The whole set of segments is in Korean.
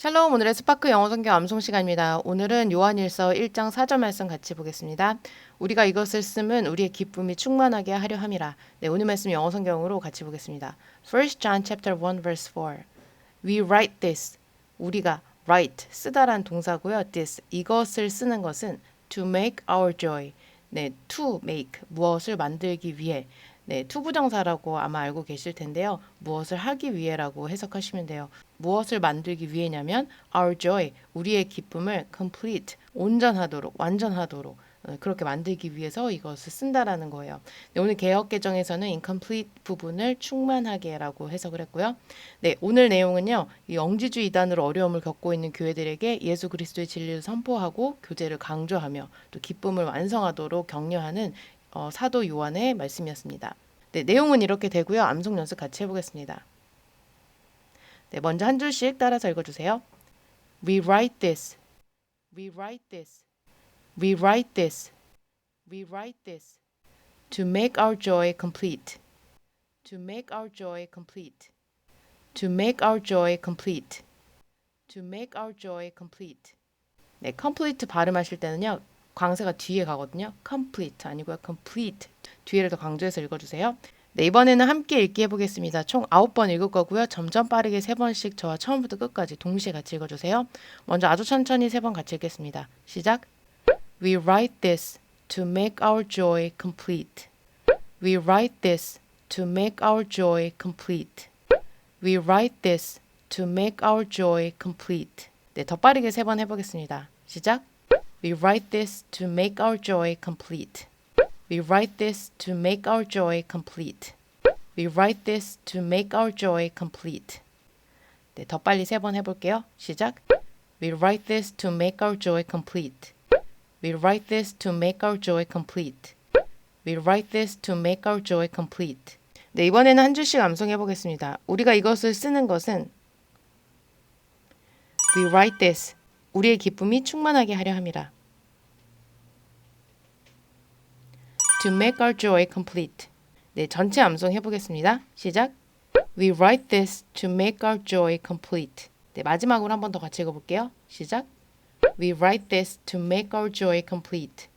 샬롬 오늘의 스파크 영어 성경 암송 시간입니다. 오늘은 요한일서 1장 4절 말씀 같이 보겠습니다. 우리가 이것을 쓰면 우리의 기쁨이 충만하게 하려 함이라. 네, 오늘 말씀 영어 성경으로 같이 보겠습니다. 1 John chapter 1 verse 4. We write this. 우리가 write 쓰다란 동사고요. this 이것을 쓰는 것은 to make our joy. 네, to make 무엇을 만들기 위해 네, 투부정사라고 아마 알고 계실 텐데요. 무엇을 하기 위해라고 해석하시면 돼요. 무엇을 만들기 위해냐면 our joy, 우리의 기쁨을 complete, 온전하도록, 완전하도록 어, 그렇게 만들기 위해서 이것을 쓴다라는 거예요. 네, 오늘 개혁 개정에서는 incomplete 부분을 충만하게라고 해석을 했고요. 네, 오늘 내용은요. 이 영지주의 이단으로 어려움을 겪고 있는 교회들에게 예수 그리스도의 진리를 선포하고 교제를 강조하며 또 기쁨을 완성하도록 격려하는 어, 사도 요한의 말씀이었습니다. 네, 내용은 이렇게 되고요. 암송 연습 같이 해보겠습니다. 네, 먼저 한 줄씩 따라서 읽어주세요. We write this. We write this. We write this. We write this. To make our joy complete. To make our joy complete. To make our joy complete. To make our joy complete. 네, complete 발음하실 때는요. 광세가 뒤에 가거든요. complete 아니고요. complete. 뒤에를 더 강조해서 읽어주세요. 네, 이번에는 함께 읽기 해보겠습니다. 총 9번 읽을 거고요. 점점 빠르게 3번씩 저와 처음부터 끝까지 동시에 같이 읽어주세요. 먼저 아주 천천히 3번 같이 읽겠습니다. 시작! We write this to make our joy complete. We write this to make our joy complete. We write this to make our joy complete. 네, 더 빠르게 3번 해보겠습니다. 시작! We write this to make our joy complete. We write this to make our joy complete. We write this to make our joy complete. 네, 더 빨리 세 번 해볼게요. 시작. We write this to make our joy complete. We write this to make our joy complete. We write this to make our joy complete. 네, 이번에는 한 줄씩 암송해 보겠습니다. 우리가 이것을 쓰는 것은 We write this. 우리의 기쁨이 충만하게 하려 함이라. To make our joy complete. 네, 전체 암송 해보겠습니다. 시작. We write this to make our joy complete. 네, 마지막으로 한 번 더 같이 읽어볼게요. 시작. We write this to make our joy complete.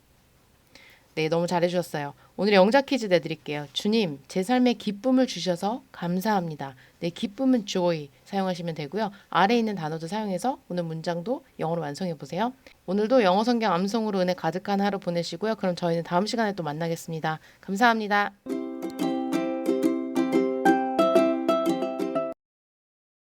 네, 너무 잘해주셨어요. 오늘 영작 퀴즈 내드릴게요. 주님, 제 삶에 기쁨을 주셔서 감사합니다. 네, 기쁨은 joy 사용하시면 되고요. 아래에 있는 단어도 사용해서 오늘 문장도 영어로 완성해 보세요. 오늘도 영어 성경 암송으로 은혜 가득한 하루 보내시고요. 그럼 저희는 다음 시간에 또 만나겠습니다. 감사합니다.